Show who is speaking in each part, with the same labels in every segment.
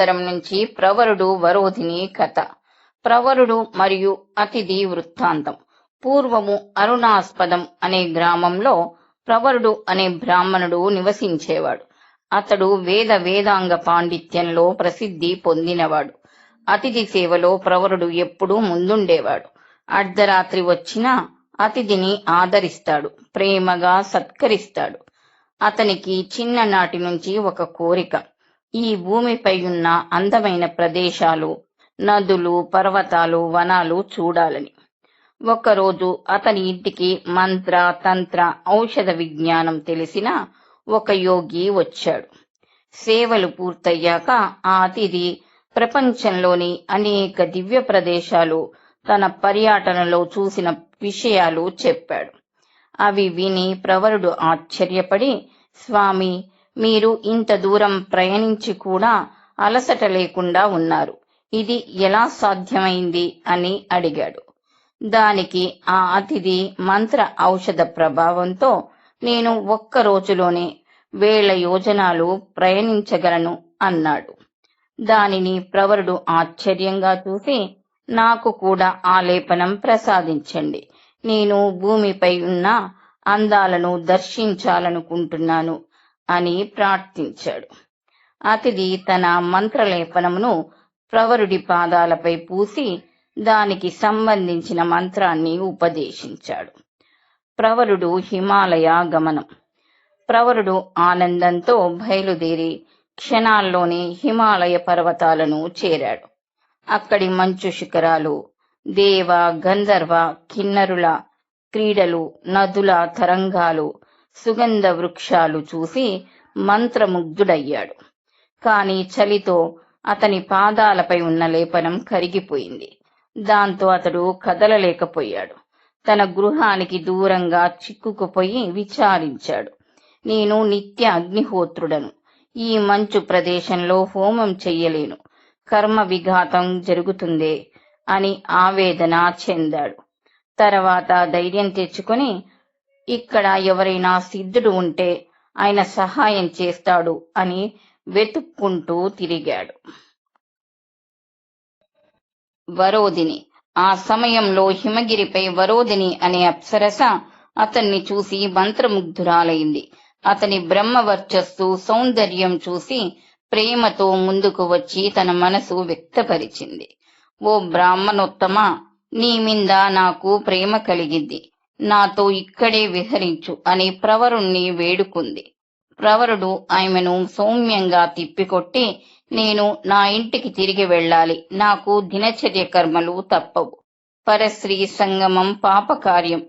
Speaker 1: అనంతరం నుంచి ప్రవరుడు వరోధిని కథ. ప్రవరుడు మరియు అతిథి వృత్తాంతం. పూర్వము అరుణాస్పదం అనే గ్రామంలో ప్రవరుడు అనే బ్రాహ్మణుడు నివసించేవాడు. అతడు వేద వేదాంగ పాండిత్యంలో ప్రసిద్ధి పొందినవాడు. అతిథి సేవలో ప్రవరుడు ఎప్పుడూ ముందుండేవాడు. అర్ధరాత్రి వచ్చినా అతిథిని ఆదరిస్తాడు ప్రేమగా సత్కరిస్తాడు. అతనికి చిన్ననాటి నుంచి ఒక కోరిక. ఈ భూమిపై ఉన్న అందమైన ప్రదేశాలు నదులు పర్వతాలు వనాలు చూడాలని. ఒకరోజు అతని ఇంటికి మంత్ర తంత్ర ఔషధ విజ్ఞానం తెలిసిన ఒక యోగి వచ్చాడు. సేవలు పూర్తయ్యాక ఆ అతిథి ప్రపంచంలోని అనేక దివ్య ప్రదేశాలు తన పర్యటనలో చూసిన విషయాలు చెప్పాడు. అవి విని ప్రవరుడు ఆశ్చర్యపడి స్వామి మీరు ఇంత దూరం ప్రయాణించి కూడా అలసట లేకుండా ఉన్నారు. ఇది ఎలా సాధ్యమైంది అని అడిగాడు. దానికి ఆ అతిథి మంత్ర ఔషధ ప్రభావంతో నేను ఒక్క రోజులోనే వేల యోజనాలు ప్రయాణించగలను అన్నాడు. దానిని ప్రవరుడు ఆశ్చర్యంగా చూసి నాకు కూడా ఆ లేపనం ప్రసాదించండి. నేను భూమిపై ఉన్న అందాలను దర్శించాలనుకుంటున్నాను అని ప్రార్థించాడు. అతిథి తన మంత్రలేపనమును ప్రవరుడి పాదాలపై పూసి దానికి సంబంధించిన మంత్రాన్ని ఉపదేశించాడు. ప్రవరుడు హిమాలయ గమనం. ప్రవరుడు ఆనందంతో బయలుదేరి క్షణాల్లోనే హిమాలయ పర్వతాలను చేరాడు. అక్కడి మంచు శిఖరాలు దేవ గంధర్వ కిన్నరుల క్రీడలు నదుల తరంగాలు సుగంధ వృక్షాలు చూసి మంత్రముగ్ధుడయ్యాడు. కాని చలితో అతని పాదాలపై ఉన్న లేపనం కరిగిపోయింది. దాంతో అతడు కదలలేకపోయాడు. తన గృహానికి దూరంగా చిక్కుకుపోయి విచారించాడు. నేను నిత్య అగ్నిహోత్రుడను. ఈ మంచు ప్రదేశంలో హోమం చెయ్యలేను. కర్మ విఘాతం జరుగుతుందే అని ఆవేదన చెందాడు. తర్వాత ధైర్యం తెచ్చుకొని ఇక్కడ ఎవరైనా సిద్ధుడు ఉంటే ఆయన సహాయం చేస్తాడు అని వెతుక్కుంటూ తిరిగాడు. వరోధిని ఆ సమయంలో హిమగిరిపై వరోధిని అనే అప్సరస అతన్ని చూసి మంత్రముగ్ధురాలైంది. అతని బ్రహ్మ వర్చస్సు సౌందర్యం చూసి ప్రేమతో ముందుకు వచ్చి తన మనసు వ్యక్తపరిచింది. ఓ బ్రాహ్మణోత్తమ నీ మీద నాకు ప్రేమ కలిగింది. నాతో ఇక్కడే విహరించు అని ప్రవరుణ్ణి వేడుకుంది. ప్రవరుడు ఆమెను సౌమ్యంగా తిప్పికొట్టి నేను నా ఇంటికి తిరిగి వెళ్ళాలి. నాకు దినచర్య కర్మలు తప్పవు. పరశ్రీ సంగమం పాపకార్యం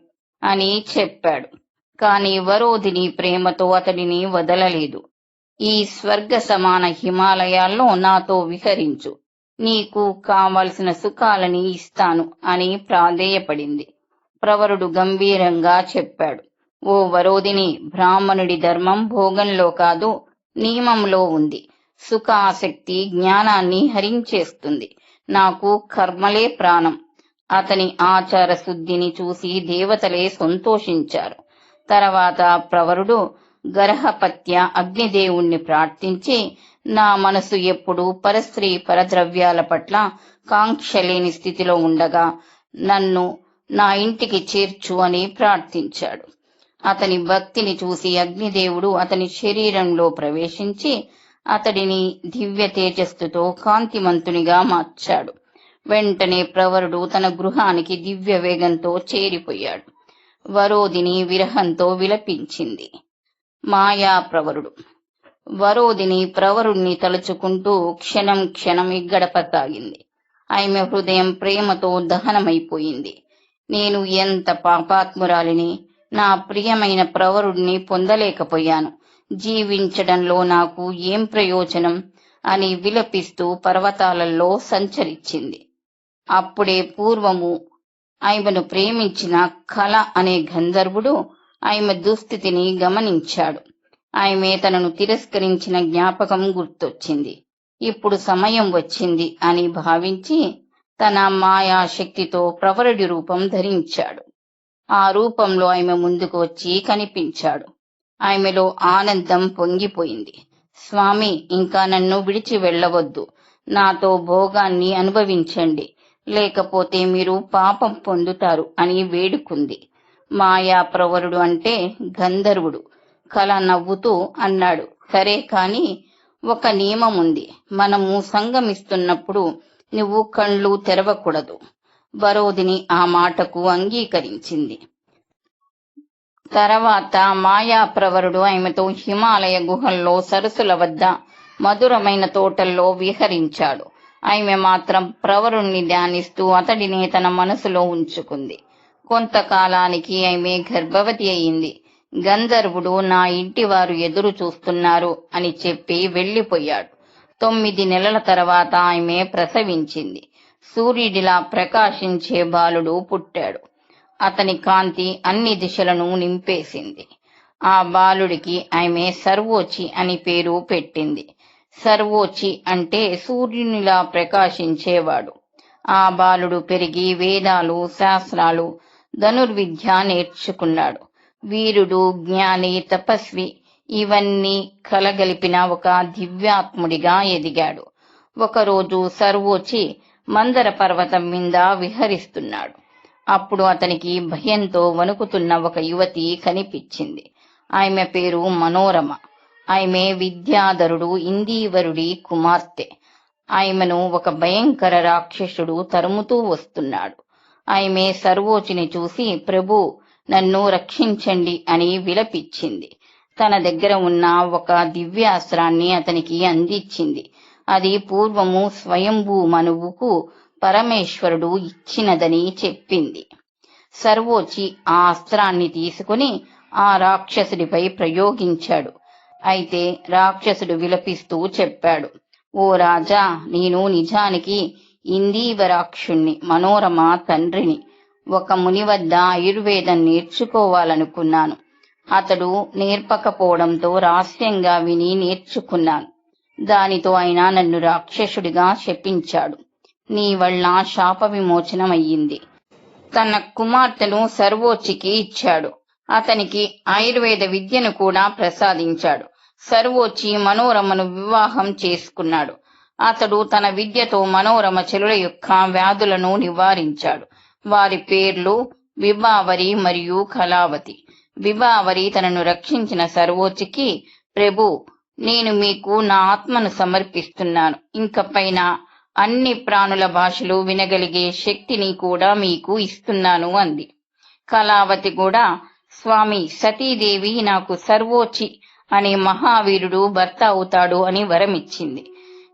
Speaker 1: అని చెప్పాడు. కాని వరోధిని ప్రేమతో అతడిని వదలలేదు. ఈ స్వర్గ సమాన హిమాలయాల్లో నాతో విహరించు. నీకు కావలసిన సుఖాలని ఇస్తాను అని ప్రాధేయపడింది. ప్రవరుడు గంభీరంగా చెప్పాడు. ఓ వరోధిని బ్రాహ్మణుడి ధర్మం భోగంలో కాదు నియమంలో ఉంది. సుఖ ఆసక్తి జ్ఞానాన్ని హరించేస్తుంది. నాకు కర్మలే ప్రాణం. అతని ఆచార శుద్ధిని చూసి దేవతలే సంతోషించారు. తర్వాత ప్రవరుడు గర్హపత్య అగ్నిదేవుణ్ణి ప్రార్థించి నా మనసు ఎప్పుడు పరస్త్రీ పరద్రవ్యాల పట్ల కాంక్ష లేని స్థితిలో ఉండగా నన్ను నా ఇంటికి చేర్చు అని ప్రార్థించాడు. అతని భక్తిని చూసి అగ్నిదేవుడు అతని శరీరంలో ప్రవేశించి అతడిని దివ్య తేజస్సుతో కాంతిమంతునిగా మార్చాడు. వెంటనే ప్రవరుడు తన గృహానికి దివ్య వేగంతో చేరిపోయాడు. వరోదిని విరహంతో విలపించింది. మాయా ప్రవరుడు! వరోదిని ప్రవరుణ్ణి తలుచుకుంటూ క్షణం క్షణం గడపసాగింది ఆమె హృదయం ప్రేమతో దహనమైపోయింది. నేను ఎంత పాపాత్మురాలిని నా ప్రియమైన ప్రవరుణ్ణి పొందలేకపోయాను. జీవించడంలో నాకు ఏం ప్రయోజనం అని విలపిస్తూ పర్వతాలలో సంచరించింది. అప్పుడే పూర్వము ఆమెను ప్రేమించిన కళ అనే గంధర్వుడు ఆమె దుస్థితిని గమనించాడు. ఆమె తనను తిరస్కరించిన జ్ఞాపకం గుర్తొచ్చింది. ఇప్పుడు సమయం వచ్చింది అని భావించి తన మాయా శక్తితో ప్రవరుడి రూపం ధరించాడు. ఆ రూపంలో ఆమె ముందుకు వచ్చి కనిపించాడు. ఆమెలో ఆనందం పొంగిపోయింది. స్వామి ఇంకా నన్ను విడిచి వెళ్ళవద్దు. నాతో భోగాన్ని అనుభవించండి. లేకపోతే మీరు పాపం పొందుతారు అని వేడుకుంది. మాయా ప్రవరుడు అంటే గంధర్వుడు. కల నవ్వుతూ అన్నాడు. సరే కాని ఒక నియమం ఉంది మనము సంగమిస్తున్నప్పుడు నువ్వు కళ్ళు తెరవకూడదు. వరోధిని ఆ మాటకు అంగీకరించింది. తర్వాత మాయా ప్రవరుడు ఆమెతో హిమాలయ గుహల్లో సరస్సుల వద్ద మధురమైన తోటల్లో విహరించాడు. ఆమె మాత్రం ప్రవరుణ్ణి ధ్యానిస్తూ అతడిని తన మనసులో ఉంచుకుంది. కొంతకాలానికి ఆమె గర్భవతి అయింది. గంధర్వుడు నా ఇంటి వారు ఎదురు చూస్తున్నారు అని చెప్పి వెళ్ళిపోయాడు తొమ్మిది నెలల తర్వాత ఆమె ప్రసవించింది. సూర్యుడిలా ప్రకాశించే బాలుడు పుట్టాడు. అతని కాంతి అన్ని దిశలను నింపేసింది. ఆ బాలుడికి ఆమె సర్వోచి అని పేరు పెట్టింది. సర్వోచి అంటే సూర్యునిలా ప్రకాశించేవాడు. ఆ బాలుడు పెరిగి వేదాలు శాస్త్రాలు ధనుర్విద్య నేర్చుకున్నాడు. వీరుడు జ్ఞాని తపస్వి ఇవన్నీ కలగలిపిన ఒక దివ్యాత్ముడిగా ఎదిగాడు. ఒకరోజు సర్వోచి మందర పర్వతం మీద విహరిస్తున్నాడు. అప్పుడు అతనికి భయంతో వణుకుతున్న ఒక యువతి కనిపించింది. ఆమె పేరు మనోరమ. ఆమె విద్యాధరుడు ఇందీవరుడి కుమార్తె. ఆమెను ఒక భయంకర రాక్షసుడు తరుముతూ వస్తున్నాడు. ఆమె సర్వోచిని చూసి ప్రభు నన్ను రక్షించండి అని విలపించింది. తన దగ్గర ఉన్న ఒక దివ్యాస్త్రాన్ని అతనికి అందించింది. అది పూర్వము స్వయంభూ మనువుకు పరమేశ్వరుడు ఇచ్చినదని చెప్పింది. సర్వోచి ఆ అస్త్రాన్ని తీసుకుని ఆ రాక్షసుడిపై ప్రయోగించాడు. అయితే రాక్షసుడు విలపిస్తూ చెప్పాడు ఓ రాజా నేను నిజానికి ఇందీవరాక్షుణ్ణి మనోరమ తండ్రిని. ఒక ముని వద్ద ఆయుర్వేదం నేర్చుకోవాలనుకున్నాను. అతడు నేర్పకపోవడంతో రహస్యంగా విని నేర్చుకున్నాను. దానితో ఆయన నన్ను రాక్షసుడిగా శపించాడు. నీ వల్ల శాప విమోచనమయ్యింది. తన కుమార్తెను సర్వోచికి ఇచ్చాడు. అతనికి ఆయుర్వేద విద్యను కూడా ప్రసాదించాడు. సర్వోచి మనోరమను వివాహం చేసుకున్నాడు. అతడు తన విద్యతో మనోరమ చెలుల యొక్క వ్యాధులను నివారించాడు. వారి పేర్లు విభావరి మరియు కళావతి. విభావరి తనను రక్షించిన సర్వోచికి ప్రభు నేను మీకు నా ఆత్మను సమర్పిస్తున్నాను. ఇంకపైన అన్ని ప్రాణుల భాషలు వినగలిగే శక్తిని కూడా మీకు ఇస్తున్నాను అంది. కళావతి కూడా స్వామి సతీదేవి నాకు సర్వోచి అనే మహావీరుడు భర్త అవుతాడు అని వరమిచ్చింది.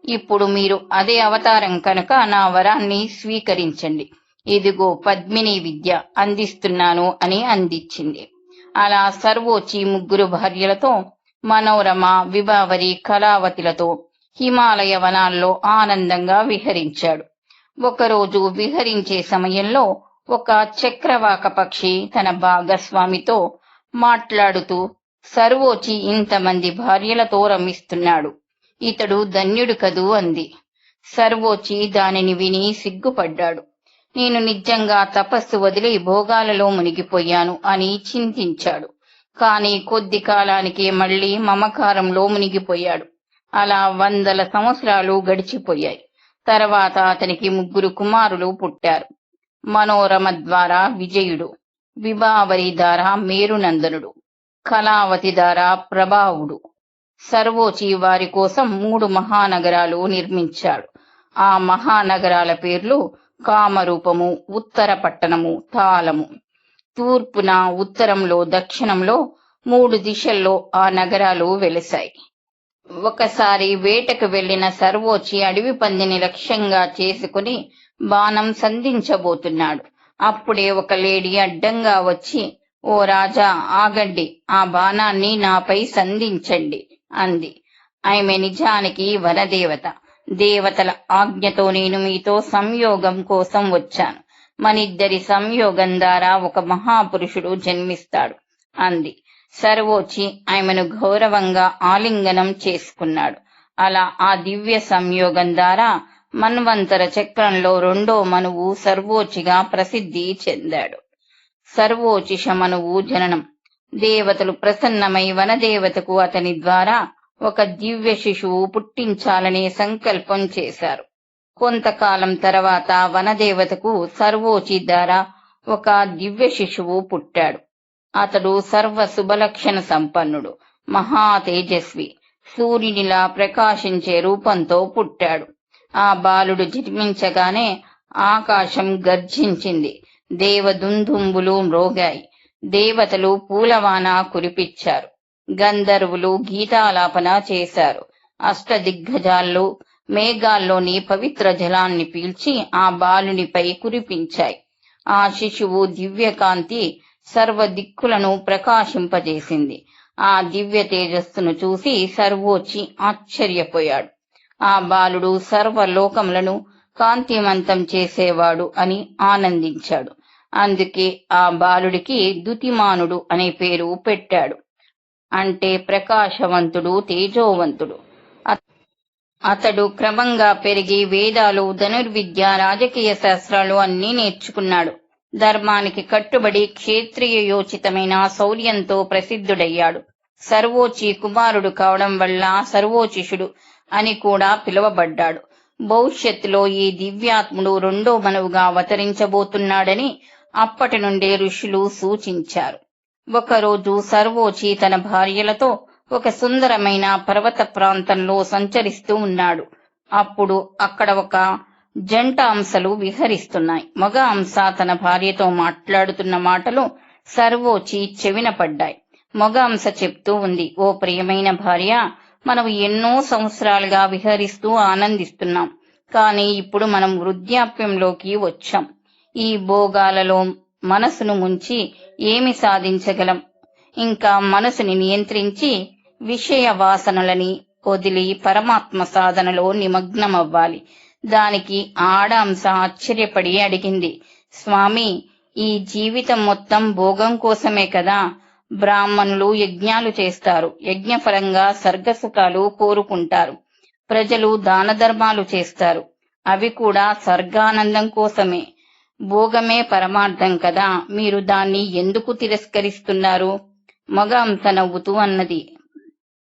Speaker 1: ఇప్పుడు మీరు అదే అవతారం కనుక నా వరాన్ని స్వీకరించండి. ఇదిగో పద్మిని విద్య అందిస్తున్నాను అని అందించింది. అలా సర్వోచి ముగ్గురు భార్యలతో మనోరమ విభావరి కళావతిలతో హిమాలయ వనాల్లో ఆనందంగా విహరించాడు. ఒకరోజు విహరించే సమయంలో ఒక చక్రవాక పక్షి తన భాగస్వామితో మాట్లాడుతూ సర్వోచి ఇంతమంది భార్యలతో రమిస్తున్నాడు. ఇతడు ధన్యుడు కదూ అంది. సర్వోచి దానిని విని సిగ్గుపడ్డాడు. నేను నిజంగా తపస్సు వదిలి భోగాలలో మునిగిపోయాను అని చింతించాడు. కాని కొద్ది కాలానికి మళ్ళీ మమకారంలో మునిగిపోయాడు. అలా వందల సంవత్సరాలు గడిచిపోయాయి. తర్వాత అతనికి ముగ్గురు కుమారులు పుట్టారు. మనోరమ ద్వారా విజయుడు విభావరి ద్వారా మేరునందనుడు కళావతి ద్వారా ప్రభావుడు. సర్వోచి వారి కోసం మూడు మహానగరాలు నిర్మించాడు. ఆ మహానగరాల పేర్లు కామరూపము ఉత్తర పట్టణము తాళము. తూర్పున ఉత్తరంలో దక్షిణంలో మూడు దిశల్లో ఆ నగరాలు వెలిశాయి ఒకసారి వేటకు వెళ్ళిన సర్వోచి అడవి పందిని లక్ష్యంగా చేసుకుని బాణం సంధించబోతున్నాడు. అప్పుడే ఒక లేడీ అడ్డంగా వచ్చి ఓ రాజా ఆగండి ఆ బాణాన్ని నాపై సంధించండి అంది. ఆమె నిజానికి వనదేవత. దేవతల ఆజ్ఞతో నేను మీతో సంయోగం కోసం వచ్చాను. మనిద్దరి సంయోగం ద్వారా ఒక మహాపురుషుడు జన్మిస్తాడు అంది. సర్వోచి ఆమెను గౌరవంగా ఆలింగనం చేసుకున్నాడు. అలా ఆ దివ్య సంయోగం ద్వారా మన్వంతర చక్రంలో రెండో మనువు సర్వోచిగా ప్రసిద్ధి చెందాడు. సర్వోచిష మనువు జననం. దేవతలు ప్రసన్నమై వనదేవతకు అతని ద్వారా ఒక దివ్య శిశువు పుట్టించాలనే సంకల్పం చేశారు. కొంతకాలం తర్వాత వనదేవతకు సర్వోచి ద్వారా ఒక దివ్య శిశువు పుట్టాడు. అతడు సర్వ శుభలక్షణ సంపన్నుడు మహా తేజస్వి సూర్యునిలా ప్రకాశించే రూపంతో పుట్టాడు. ఆ బాలుడు జన్మించగానే ఆకాశం గర్జించింది. దేవదుందుంబులు మ్రోగాయి. దేవతలు పూలవాన కురిపించారు. గంధర్వులు గీతాలాపన చేశారు. అష్టదిగ్గజాల్లో మేఘాల్లోని పవిత్ర జలాన్ని పీల్చి ఆ బాలునిపై కురిపించాయి. ఆ శిశువు దివ్యకాంతి సర్వ దిక్కులను ప్రకాశింపజేసింది. ఆ దివ్య తేజస్సును చూసి సర్వోచి ఆశ్చర్యపోయాడు. ఆ బాలుడు సర్వలోకములను కాంతిమంతం చేసేవాడు అని ఆనందించాడు. అందుకే ఆ బాలుడికి దుతిమానుడు అనే పేరు పెట్టాడు. అంటే ప్రకాశవంతుడు తేజోవంతుడు. అతడు క్రమంగా పెరిగి వేదాలు ధనుర్విద్య రాజకీయ శాస్త్రాలు అన్నీ నేర్చుకున్నాడు. ధర్మానికి కట్టుబడి క్షేత్రీయ యోచితమైన శౌర్యంతో ప్రసిద్ధుడయ్యాడు. సర్వోచి కుమారుడు కావడం వల్ల సర్వోచిషుడు అని కూడా పిలువబడ్డాడు. భవిష్యత్తులో ఈ దివ్యాత్ముడు రెండో మనువుగా అవతరించబోతున్నాడని అప్పటి నుండే ఋషులు సూచించారు. ఒకరోజు సర్వోచి తన భార్యలతో ఒక సుందరమైన పర్వత ప్రాంతంలో సంచరిస్తూ ఉన్నాడు. అప్పుడు అక్కడ ఒక జంట అంశలు విహరిస్తున్నాయి. మగ అంశ తన భార్యతో మాట్లాడుతున్న మాటలు సర్వోచి చెవిన పడ్డాయి. మగ అంశ చెప్తూ ఉంది ఓ ప్రియమైన భార్య మనం ఎన్నో సంవత్సరాలుగా విహరిస్తూ ఆనందిస్తున్నాం. కానీ ఇప్పుడు మనం వృద్ధాప్యంలోకి వచ్చాం. ఈ భోగాలలో మనసును ముంచి ఏమి సాధించగలం? ఇంకా మనసుని నియంత్రించి విషయ వాసనలని వదిలి పరమాత్మ సాధనలో నిమగ్నమవ్వాలి. దానికి ఆడాంశ ఆశ్చర్యపడి అడిగింది. స్వామి ఈ జీవితం మొత్తం భోగం కోసమే కదా? బ్రాహ్మణులు యజ్ఞాలు చేస్తారు. యజ్ఞఫలంగా స్వర్గసుఖాలు కోరుకుంటారు. ప్రజలు దాన ధర్మాలు చేస్తారు. అవి కూడా స్వర్గానందం కోసమే. భోగమే పరమార్థం కదా. మీరు దాన్ని ఎందుకు తిరస్కరిస్తున్నారు? మగ అంశ నవ్వుతూ అన్నది.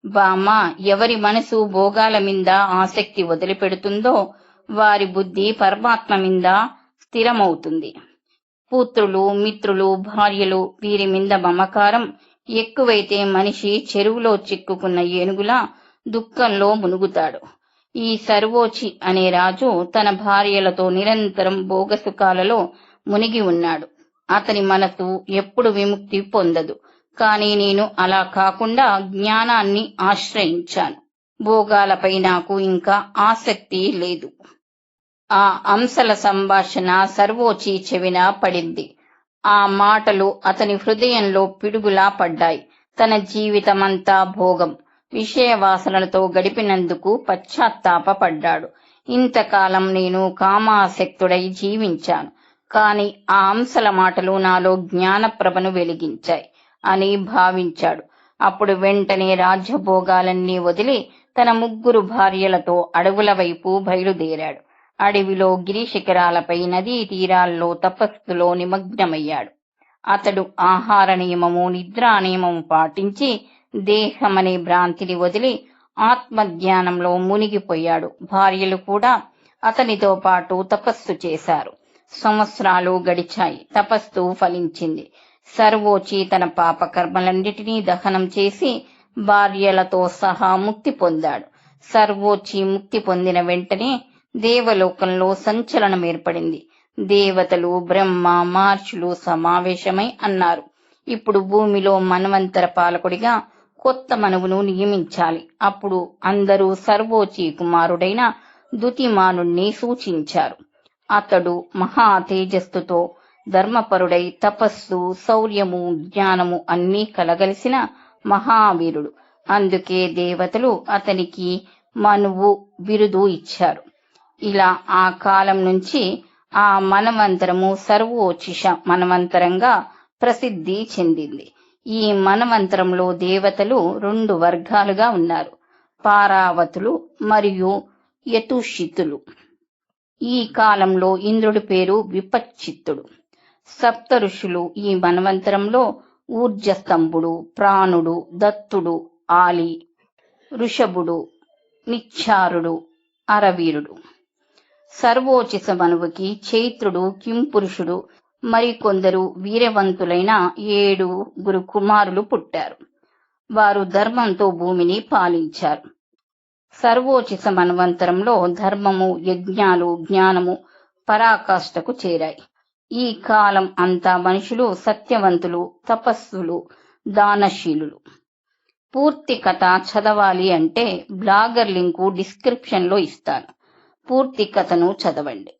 Speaker 1: బామ్మ ఎవరి మనసు భోగాల మీద ఆసక్తి వదిలిపెడుతుందో వారి బుద్ధి పరమాత్మ మీద స్థిరమవుతుంది. పుత్రులు మిత్రులు భార్యలు వీరి మీద మమకారం ఎక్కువైతే మనిషి చెరువులో చిక్కుకున్న ఏనుగులా దుఃఖంలో మునుగుతాడు. ఈ సర్వోచి అనే రాజు తన భార్యలతో నిరంతరం భోగసుఖాలలో మునిగి ఉన్నాడు. అతని మనసు ఎప్పుడు విముక్తి పొందదు. కానీ నేను అలా కాకుండా జ్ఞానాన్ని ఆశ్రయించాను. భోగాలపై నాకు ఇంకా ఆసక్తి లేదు. ఆ అంశల సంభాషణ సర్వోచి చెవిన పడింది. ఆ మాటలు అతని హృదయంలో పిడుగులా పడ్డాయి. తన జీవితమంతా భోగం. విషయ వాసనలతో గడిపినందుకు పశ్చాత్తాపపడ్డాడు. ఇంతకాలం నేను కామాసక్తుడై జీవించాను. కాని ఆ అంశల మాటలు నాలో జ్ఞానప్రభను వెలిగించాయి అని భావించాడు. అప్పుడు వెంటనే రాజ్యభోగాలన్నీ వదిలి తన ముగ్గురు భార్యలతో అడవుల వైపు బయలుదేరాడు. అడవిలో గిరి శిఖరాలపై నదీ తీరాల్లో తపస్సులో నిమగ్నమయ్యాడు. అతడు ఆహార నియమము నిద్రా నియమము పాటించి దేహమనే భ్రాంతిని వదిలి ఆత్మజ్ఞానంలో మునిగిపోయాడు. భార్యలు కూడా అతనితో పాటు తపస్సు చేశారు. సంవత్సరాలు గడిచాయి. తపస్సు ఫలించింది. సర్వోచి తన పాపకర్మలన్నిటినీ దహనం చేసి భార్యలతో సహా ముక్తి పొందాడు. సర్వోచి ముక్తి పొందిన వెంటనే దేవలోకంలో సంచలనం ఏర్పడింది. దేవతలు బ్రహ్మ మార్చులు సమావేశమై అన్నారు. ఇప్పుడు భూమిలో మన్వంతర పాలకుడిగా కొత్త మనువును నియమించాలి. అప్పుడు అందరూ సర్వోచి కుమారుడైన దుతిమానుణ్ణి సూచించారు. అతడు మహా తేజస్సుతో ధర్మపరుడై తపస్సు శౌర్యము జ్ఞానము అన్నీ కలగలిసిన మహావీరుడు. అందుకే దేవతలు అతనికి మనువు బిరుదు ఇచ్చారు. ఇలా ఆ కాలం నుంచి ఆ మనవంతరము సర్వోచిష మనవంతరంగా ప్రసిద్ధి చెందింది. ఈ మనవంతరంలో దేవతలు రెండు వర్గాలుగా ఉన్నారు. పారావతులు మరియు యతుషితులు. ఈ కాలంలో ఇంద్రుడి పేరు విపచ్చిత్తుడు. సప్త ఋషులు ఈ మన్వంతరంలో ఊర్జస్తంభుడు ప్రాణుడు దత్తుడు ఆలి ఋషభుడు నిచ్చారుడు అరవీరుడు. సర్వోచిస మనువుకి చైత్రుడు కింపురుషుడు మరికొందరు వీరవంతులైన ఏడు గురు కుమారులు పుట్టారు. వారు ధర్మంతో భూమిని పాలించారు. సర్వోచిత మన్వంతరంలో ధర్మము యజ్ఞాలు జ్ఞానము పరాకాష్ఠకు చేరాయి. ఈ కాలం అంతా మనుషులు సత్యవంతులు తపస్సులు దానశీలులు. పూర్తి కథ చదవాలి అంటే బ్లాగర్ లింకు డిస్క్రిప్షన్లో ఇస్తాను. పూర్తి కథను చదవండి.